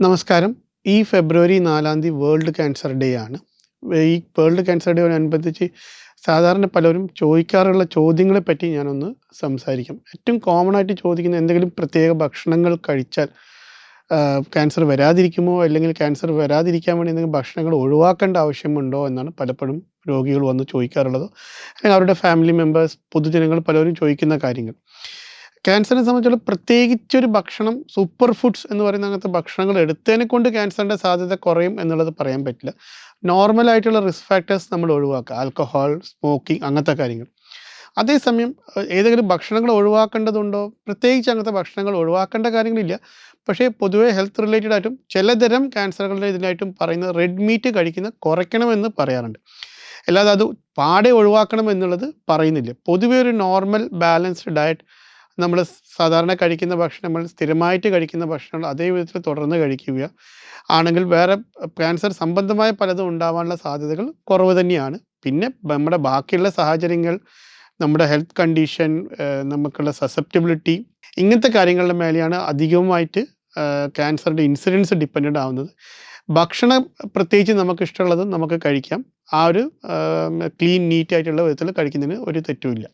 നമസ്കാരം. ഈ ഫെബ്രുവരി നാലാം തീയതി വേൾഡ് ക്യാൻസർ ഡേ ആണ്. ഈ വേൾഡ് ക്യാൻസർ ഡേയോടനുബന്ധിച്ച് സാധാരണ പലരും ചോദിക്കാറുള്ള ചോദ്യങ്ങളെപ്പറ്റി ഞാനൊന്ന് സംസാരിക്കും. ഏറ്റവും കോമൺ ആയിട്ട് ചോദിക്കുന്ന എന്തെങ്കിലും പ്രത്യേക ഭക്ഷണങ്ങൾ കഴിച്ചാൽ ക്യാൻസർ വരാതിരിക്കുമോ? അല്ലെങ്കിൽ ക്യാൻസർ വരാതിരിക്കാൻ വേണ്ടി എന്തെങ്കിലും ഭക്ഷണങ്ങൾ ഒഴിവാക്കേണ്ട ആവശ്യമുണ്ടോ? എന്നാണ് പലപ്പോഴും രോഗികൾ വന്ന് ചോദിക്കാറുള്ളത്. അല്ലെങ്കിൽ അവരുടെ ഫാമിലി മെമ്പേഴ്സ് പൊതുജനങ്ങൾ പലരും ചോദിക്കുന്ന കാര്യങ്ങൾ. ക്യാൻസറിനെ സംബന്ധിച്ചുള്ള പ്രത്യേകിച്ചൊരു ഭക്ഷണം സൂപ്പർ ഫുഡ്സ് എന്ന് പറയുന്ന അങ്ങനത്തെ ഭക്ഷണങ്ങൾ എടുത്തതിനെ കൊണ്ട് ക്യാൻസറിന്റെ സാധ്യത കുറയും എന്നുള്ളത് പറയാൻ പറ്റില്ല. നോർമലായിട്ടുള്ള റിസ്ക് ഫാക്ടേഴ്സ് നമ്മൾ ഒഴിവാക്കുക. ആൽക്കഹോൾ സ്മോക്കിംഗ് അങ്ങനത്തെ കാര്യങ്ങൾ. അതേസമയം ഏതെങ്കിലും ഭക്ഷണങ്ങൾ ഒഴിവാക്കേണ്ടതുണ്ടോ? പ്രത്യേകിച്ച് അങ്ങനത്തെ ഭക്ഷണങ്ങൾ ഒഴിവാക്കേണ്ട കാര്യങ്ങളില്ല. പക്ഷേ പൊതുവേ ഹെൽത്ത് റിലേറ്റഡ് ആയിട്ടും ചിലതരം ക്യാൻസറുകളുടെ ഇതിനായിട്ടും പറയുന്നത് റെഡ് മീറ്റ് കഴിക്കുന്ന കുറയ്ക്കണമെന്ന് പറയാറുണ്ട്. അല്ലാതെ അത് പാടെ ഒഴിവാക്കണം എന്നുള്ളത് പറയുന്നില്ല. പൊതുവേ ഒരു നോർമൽ ബാലൻസ്ഡ് ഡയറ്റ് നമ്മൾ സാധാരണ കഴിക്കുന്ന ഭക്ഷണം നമ്മൾ സ്ഥിരമായിട്ട് കഴിക്കുന്ന ഭക്ഷണങ്ങൾ അതേ വിധത്തിൽ തുടർന്ന് കഴിക്കുക. ആണെങ്കിൽ വേറെ ക്യാൻസർ സംബന്ധമായ പലതും ഉണ്ടാവാനുള്ള സാധ്യതകൾ കുറവ് തന്നെയാണ്. പിന്നെ നമ്മുടെ ബാക്കിയുള്ള സാഹചര്യങ്ങൾ നമ്മുടെ ഹെൽത്ത് കണ്ടീഷൻ നമുക്കുള്ള സസെപ്റ്റബിലിറ്റി ഇങ്ങനത്തെ കാര്യങ്ങളുടെ മേലെയാണ് അധികമായിട്ട് ക്യാൻസറിന്റെ ഇൻസിഡൻസ് ഡിപ്പെൻഡ് ആവുന്നത്. ഭക്ഷണം പ്രത്യേകിച്ച് നമുക്ക് ഇഷ്ടമുള്ളത് നമുക്ക് കഴിക്കാം. ആ ഒരു ക്ലീൻ നീറ്റ് ആയിട്ടുള്ള വിധത്തിൽ കഴിക്കുന്നതിന് ഒരു തെറ്റുമില്ല